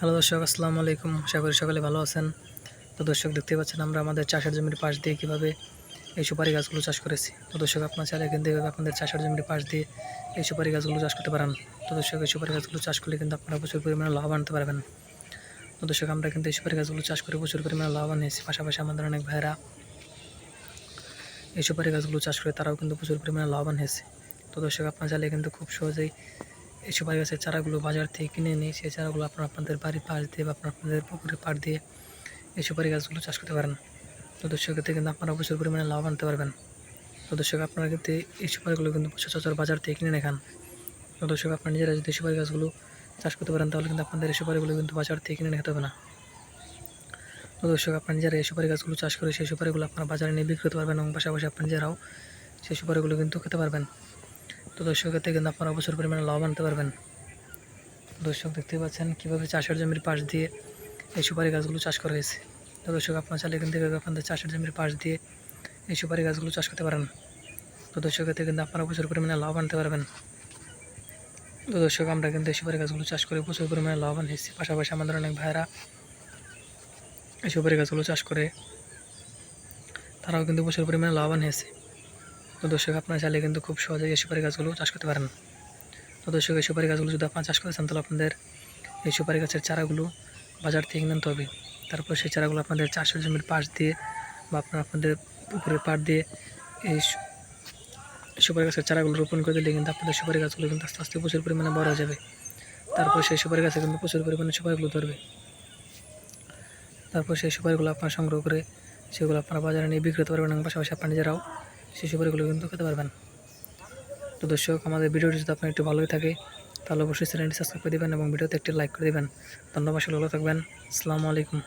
Hello দর্শক, আসসালামু আলাইকুম। আশা করি সকলে ভালো আছেন। তো দর্শক, দেখতে পাচ্ছেন আমরা আমাদের চাষের জমির পাশ দিয়ে কীভাবে এই সুপারি গাছগুলো চাষ করেছি। তো দর্শক, আপনার চাইলে কিন্তু এভাবে আপনাদের চাষের জমির পাশ দিয়ে এই সুপারি গাছগুলো চাষ করতে পারেন। তো দর্শক, এই সুপারি গাছগুলো চাষ করলে কিন্তু আপনারা প্রচুর পরিমাণে লাভ আনতে পারবেন। তো দর্শক, আমরা কিন্তু এই সুপারি গাছগুলো চাষ করে প্রচুর পরিমাণে লাভবান হয়েছি। পাশাপাশি আমাদের অনেক ভাইয়েরা এই সুপারি গাছগুলো চাষ করে তারাও কিন্তু প্রচুর পরিমাণে লাভবান হয়েছে। তো দর্শক, আপনার চাইলে কিন্তু খুব সহজেই সুপারি গাছের চারাগুলো বাজার থেকে কিনে নিয়ে সেই চারাগুলো আপনারা আপনাদের বাড়ির পাশ দিয়ে বা আপনার আপনাদের পুকুরের পাড় দিয়ে এই সুপারি গাছগুলো চাষ করতে পারেন। তো দর্শক এতে কিন্তু আপনারা প্রচুর পরিমাণে লাভ আনতে পারবেন। তো দর্শক, আপনারা কিন্তু এই সুপারিগুলো কিন্তু সচরাচর বাজার থেকে কিনে নেখান তো দর্শক, আপনারা নিজেরা যদি সুপারি গাছগুলো চাষ করতে পারেন, তাহলে কিন্তু আপনাদের এই সুপারিগুলো কিন্তু বাজার থেকে কিনে নিতে হবে না। তো দর্শক, আপনারা নিজেরা এই সুপারি গাছগুলো চাষ করে সেই সুপারিগুলো আপনারা বাজারে নিয়ে বিক্রি করতে পারবেন এবং পাশাপাশি আপনারা নিজেরাও সেই সুপারিগুলো কিন্তু খেতে পারবেন। তো দর্শক এতে কিন্তু আপনারা প্রচুর পরিমাণে লাভ আনতে পারবেন। দর্শক দেখতে পাচ্ছেন কীভাবে চাষের জমির পাশ দিয়ে এই সুপারি গাছগুলো চাষ করা হয়েছে। তো দর্শক, আপনার চাইলে কিন্তু আপনাদের চাষের জমির পাশ দিয়ে এই সুপারি গাছগুলো চাষ করতে পারেন। তো দর্শক এতে কিন্তু আপনারা প্রচুর পরিমাণে লাভ আনতে পারবেন। তো দর্শক, আমরা কিন্তু এই সুপারি গাছগুলো চাষ করে প্রচুর পরিমাণে লাভবান হয়েছি। পাশাপাশি আমাদের অনেক ভাইয়েরা এই সুপারি গাছগুলো চাষ করে, তারাও কিন্তু প্রচুর পরিমাণে লাভবান হয়েছে। তো দর্শক, আপনারা চাইলে কিন্তু খুব সহজেই এই সুপারি গাছগুলো চাষ করতে পারেন। তো দর্শক, এই সুপারি গাছগুলো যদি আপনারা চাষ করেছেন, তাহলে আপনাদের এই সুপারি গাছের চারাগুলো বাজার থেকে কিনে আনতে হবে। তারপর সেই চারাগুলো আপনাদের চাষের জমির পাশ দিয়ে বা আপনার আপনাদের পুকুরের পাড় দিয়ে এই সুপারি গাছের চারাগুলো রোপণ করে দিলে কিন্তু আপনাদের সুপারি গাছগুলো কিন্তু আস্তে আস্তে প্রচুর পরিমাণে বড় হয়ে যাবে। তারপর সেই সুপারি গাছে কিন্তু প্রচুর পরিমাণে সুপারিগুলো ধরবে। তারপর সেই সুপারিগুলো আপনারা সংগ্রহ করে সেগুলো আপনারা বাজারে নিয়ে বিক্রি করতে পারবেন এবং পাশাপাশি আপনারা নিজেরাও সেই সুপারিগুলো কিন্তু খেতে পারবেন। তো দর্শক, আমাদের ভিডিওটি যদি আপনার একটু ভালোই থাকে, তাহলে অবশ্যই চ্যানেলটি সাবস্ক্রাইব করে দেবেন এবং ভিডিওতে একটি লাইক করে দেবেন। ধন্যবাদ ভালো থাকবেন। আসসালামু আলাইকুম।